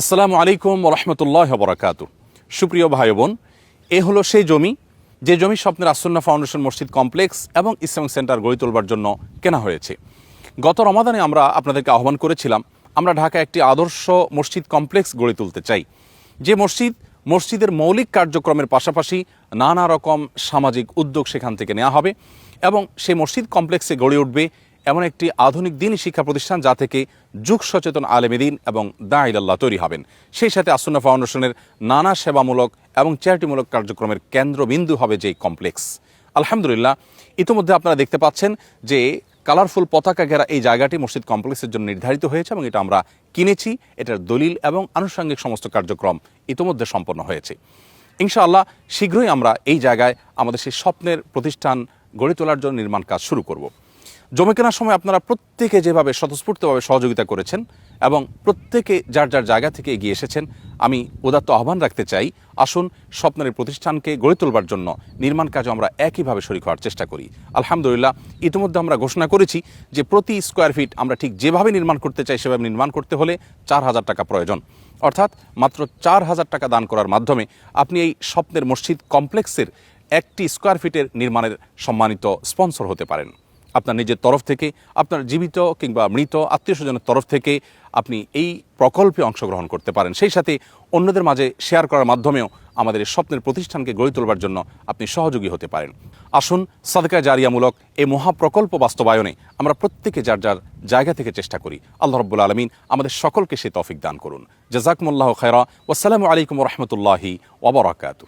আসসালামু আলাইকুম রহমতুল্লাহ বরাকাতু। সুপ্রিয় ভাই বোন, এ হলো সেই জমি, যে জমি স্বপ্নের আসন্না ফাউন্ডেশন মসজিদ কমপ্লেক্স এবং ইসলামিক সেন্টার গড়ে তোলবার জন্য কেনা হয়েছে। গত রমাদানে আমরা আপনাদেরকে আহ্বান করেছিলাম, আমরা ঢাকায় একটি আদর্শ মসজিদ কমপ্লেক্স গড়ে তুলতে চাই। যে মসজিদ, মসজিদের মৌলিক কার্যক্রমের পাশাপাশি নানা রকম সামাজিক উদ্যোগ সেখান থেকে নেওয়া হবে এবং সেই মসজিদ কমপ্লেক্সে গড়ে উঠবে এমন একটি আধুনিক দিনই শিক্ষা প্রতিষ্ঠান যা থেকে যুগ সচেতন আলেমেদিন এবং দাইলাল্লাহ তৈরি হবেন। সেই সাথে আসন্না ফাউন্ডেশনের নানা সেবামূলক এবং চ্যারিটিমূলক কার্যক্রমের কেন্দ্রবিন্দু হবে যে কমপ্লেক্স। আলহামদুলিল্লাহ, ইতিমধ্যে আপনারা দেখতে পাচ্ছেন যে কালারফুল পতাকা ঘেরা এই জায়গাটি মসজিদ কমপ্লেক্সের জন্য নির্ধারিত হয়েছে এবং এটা আমরা কিনেছি। এটার দলিল এবং আনুষঙ্গিক সমস্ত কার্যক্রম ইতিমধ্যে সম্পন্ন হয়েছে। ইনশাআল্লাহ, শীঘ্রই আমরা এই জায়গায় আমাদের সেই স্বপ্নের প্রতিষ্ঠান গড়ে তোলার জন্য নির্মাণ কাজ শুরু করব। জমি কেনার সময় আপনারা প্রত্যেকে যেভাবে স্বতঃস্ফূর্তভাবে সহযোগিতা করেছেন এবং প্রত্যেকে যার যার জায়গা থেকে এগিয়ে এসেছেন, আমি উদাত্ত আহ্বান রাখতে চাই, আসুন স্বপ্নের প্রতিষ্ঠানকে গড়ে তোলবার জন্য নির্মাণ কাজে আমরা একইভাবে শরিক হওয়ার চেষ্টা করি। আলহামদুলিল্লাহ, ইতিমধ্যে আমরা ঘোষণা করেছি যে প্রতি স্কোয়ার ফিট আমরা ঠিক যেভাবে নির্মাণ করতে চাই, সেভাবে নির্মাণ করতে হলে চার হাজার টাকা প্রয়োজন। অর্থাৎ মাত্র চার হাজার টাকা দান করার মাধ্যমে আপনি এই স্বপ্নের মসজিদ কমপ্লেক্সের একটি স্কোয়ার ফিটের নির্মাণের সম্মানিত স্পন্সর হতে পারেন। আপনার নিজের তরফ থেকে, আপনার জীবিত কিংবা মৃত আত্মীয় স্বজনের তরফ থেকে আপনি এই প্রকল্পে অংশগ্রহণ করতে পারেন। সেই সাথে অন্যদের মাঝে শেয়ার করার মাধ্যমেও আমাদের এই স্বপ্নের প্রতিষ্ঠানকে গড়ে তোলবার জন্য আপনি সহযোগী হতে পারেন। আসুন সাদকা জারিয়ামূলক এই মহাপ্রকল্প বাস্তবায়নে আমরা প্রত্যেকে যার যার জায়গা থেকে চেষ্টা করি। আল্লাহ রব্বুল আলমিন আমাদের সকলকে সে তফিক দান করুন। জাজাকমুল্লাহ খেরা ওসালামু আলাইকুম রহমতুল্লাহি ওবরাকাতু